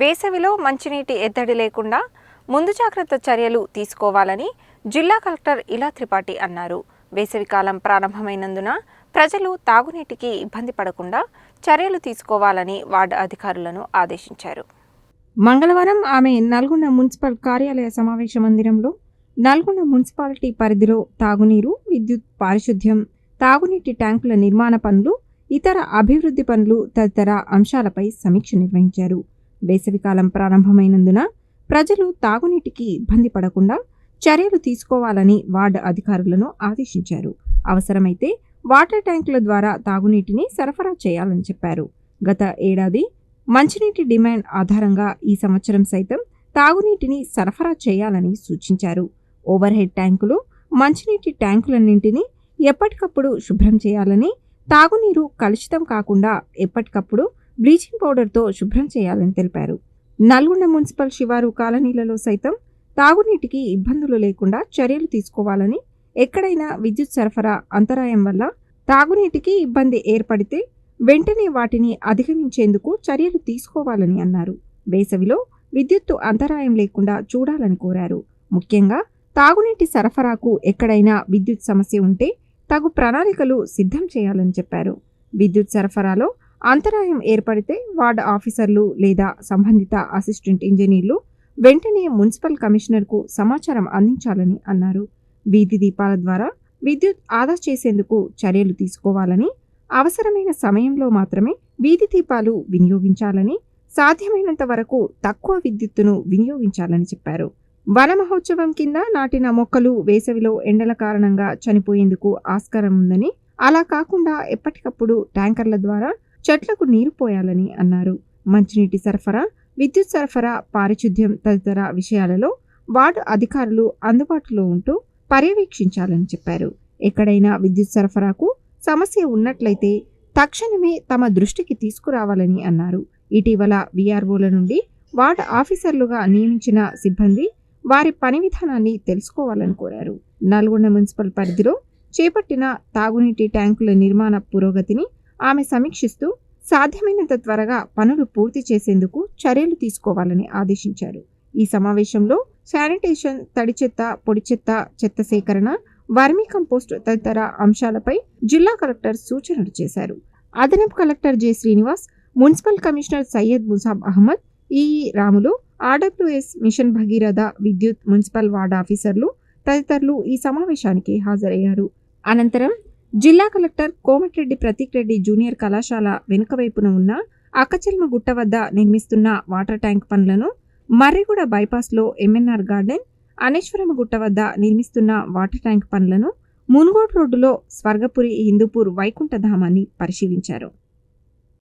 వేసవిలో మంచినీటి ఎద్దడి లేకుండా ముందు జాగ్రత్త చర్యలు తీసుకోవాలని జిల్లా కలెక్టర్ ఇలా త్రిపాఠి అన్నారు. వేసవికాలం ప్రారంభమైనందున ప్రజలు తాగునీటికి ఇబ్బంది పడకుండా చర్యలు తీసుకోవాలని వార్డు అధికారులను ఆదేశించారు. మంగళవారం ఆమె నల్గొండ మున్సిపల్ కార్యాలయ సమావేశ మందిరంలో నల్గొండ మున్సిపాలిటీ పరిధిలో తాగునీరు విద్యుత్ పారిశుద్ధ్యం తాగునీటి ట్యాంకుల నిర్మాణ పనులు ఇతర అభివృద్ధి పనులు తదితర అంశాలపై సమీక్ష నిర్వహించారు. వేసవికాలం ప్రారంభమైనందున ప్రజలు తాగునీటికి ఇబ్బంది పడకుండా చర్యలు తీసుకోవాలని వార్డు అధికారులను ఆదేశించారు. అవసరమైతే వాటర్ ట్యాంకుల ద్వారా తాగునీటిని సరఫరా చేయాలని చెప్పారు. గత ఏడాది మంచినీటి డిమాండ్ ఆధారంగా ఈ సంవత్సరం సైతం తాగునీటిని సరఫరా చేయాలని సూచించారు. ఓవర్ హెడ్ ట్యాంకులు మంచినీటి ట్యాంకులన్నింటినీ ఎప్పటికప్పుడు శుభ్రం చేయాలని తాగునీరు కలుషితం కాకుండా ఎప్పటికప్పుడు బ్లీచింగ్ పౌడర్తో శుభ్రం చేయాలని తెలిపారు. నల్గొండ మున్సిపల్ శివారు కాలనీలలో సైతం తాగునీటికి ఇబ్బందులు లేకుండా చర్యలు తీసుకోవాలని ఎక్కడైనా విద్యుత్ సరఫరా అంతరాయం వల్ల తాగునీటికి ఇబ్బంది ఏర్పడితే వెంటనే వాటిని అధిగమించేందుకు చర్యలు తీసుకోవాలని అన్నారు. వేసవిలో విద్యుత్తు అంతరాయం లేకుండా చూడాలని కోరారు. ముఖ్యంగా తాగునీటి సరఫరాకు ఎక్కడైనా విద్యుత్ సమస్య ఉంటే తగు ప్రణాళికలు సిద్ధం చేయాలని చెప్పారు. విద్యుత్ సరఫరాలో అంతరాయం ఏర్పడితే వార్డు ఆఫీసర్లు లేదా సంబంధిత అసిస్టెంట్ ఇంజనీర్లు వెంటనే మున్సిపల్ కమిషనర్కు సమాచారం అందించాలని అన్నారు. వీధి దీపాల ద్వారా విద్యుత్ ఆదా చేసేందుకు చర్యలు తీసుకోవాలని అవసరమైన సమయంలో మాత్రమే వీధి దీపాలు వినియోగించాలని సాధ్యమైనంత వరకు తక్కువ విద్యుత్తును వినియోగించాలని చెప్పారు. వన మహోత్సవం కింద నాటిన మొక్కలు వేసవిలో ఎండల కారణంగా చనిపోయేందుకు ఆస్కారం ఉందని అలా కాకుండా ఎప్పటికప్పుడు ట్యాంకర్ల ద్వారా చెట్లకు నీరు పోయాలని అన్నారు. మంచినీటి సరఫరా విద్యుత్ సరఫరా పారిశుద్ధ్యం తదితర విషయాలలో వార్డు అధికారులు అందుబాటులో ఉంటూ పర్యవేక్షించాలని చెప్పారు. ఎక్కడైనా విద్యుత్ సరఫరాకు సమస్య ఉన్నట్లయితే తక్షణమే తమ దృష్టికి తీసుకురావాలని అన్నారు. ఇటీవల విఆర్ఓల నుండి వార్డు ఆఫీసర్లుగా నియమించిన సిబ్బంది వారి పని విధానాన్ని తెలుసుకోవాలని కోరారు. నల్గొండ మున్సిపల్ పరిధిలో చేపట్టిన తాగునీటి ట్యాంకుల నిర్మాణ పురోగతిని ఆమె సమీక్షిస్తూ సాధ్యమైనంత త్వరగా పనులు పూర్తి చేసేందుకు చర్యలు తీసుకోవాలని ఆదేశించారు. ఈ సమావేశంలో శానిటేషన్ తడి చెత్త పొడి చెత్త చెత్త సేకరణ వర్మీ కంపోస్ట్ తదితర అంశాలపై జిల్లా కలెక్టర్ సూచనలు చేశారు. అదనపు collector J. Srinivas municipal commissioner Syed Musab Ahmed EE Ramulu RWS mission Bhagiratha విద్యుత్ మున్సిపల్ వార్డ్ ఆఫీసర్లు తదితరులు ఈ సమావేశానికి హాజరయ్యారు. అనంతరం జిల్లా కలెక్టర్ కోమటిరెడ్డి ప్రతీక్ రెడ్డి జూనియర్ కళాశాల వెనుక వైపున ఉన్న అక్కచెల్మ గుట్ట వద్ద నిర్మిస్తున్న వాటర్ ట్యాంక్ పనులను మర్రిగూడ బైపాస్లో ఎంఎన్ఆర్ గార్డెన్ అనేశ్వరమ గుట్ట వద్ద నిర్మిస్తున్న వాటర్ ట్యాంక్ పనులను మున్గోడ్ రోడ్డులో స్వర్గపురి హిందూపూర్ వైకుంఠధామాన్ని పరిశీలించారు.